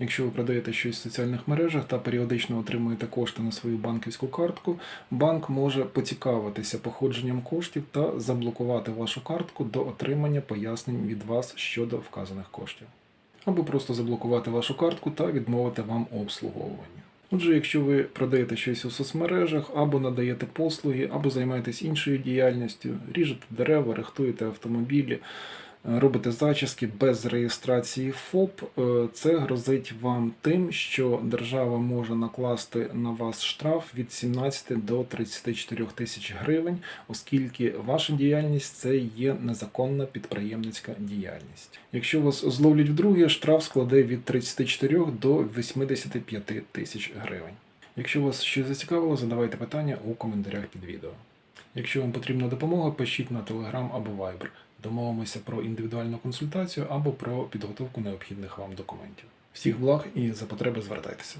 Якщо ви продаєте щось в соціальних мережах та періодично отримуєте кошти на свою банківську картку, банк може поцікавитися походженням коштів та заблокувати вашу картку до отримання пояснень від вас щодо вказаних коштів. Або просто заблокувати вашу картку та відмовити вам у обслуговуванні. Отже, якщо ви продаєте щось у соцмережах, або надаєте послуги, або займаєтесь іншою діяльністю, ріжете дерева, рихтуєте автомобілі, робите зачіски без реєстрації ФОП, е, це грозить вам тим, що держава може накласти на вас штраф від 17 до 34 тисяч гривень, оскільки ваша діяльність це є незаконна підприємницька діяльність. Якщо вас зловлять вдруге, штраф складе від 34 до 85 тисяч гривень. Якщо вас щось зацікавило, задавайте питання у коментарях під відео. Якщо вам потрібна допомога, пишіть на Telegram або Viber. Домовимося про індивідуальну консультацію або про підготовку необхідних вам документів. Всіх благ і за потреби звертайтеся.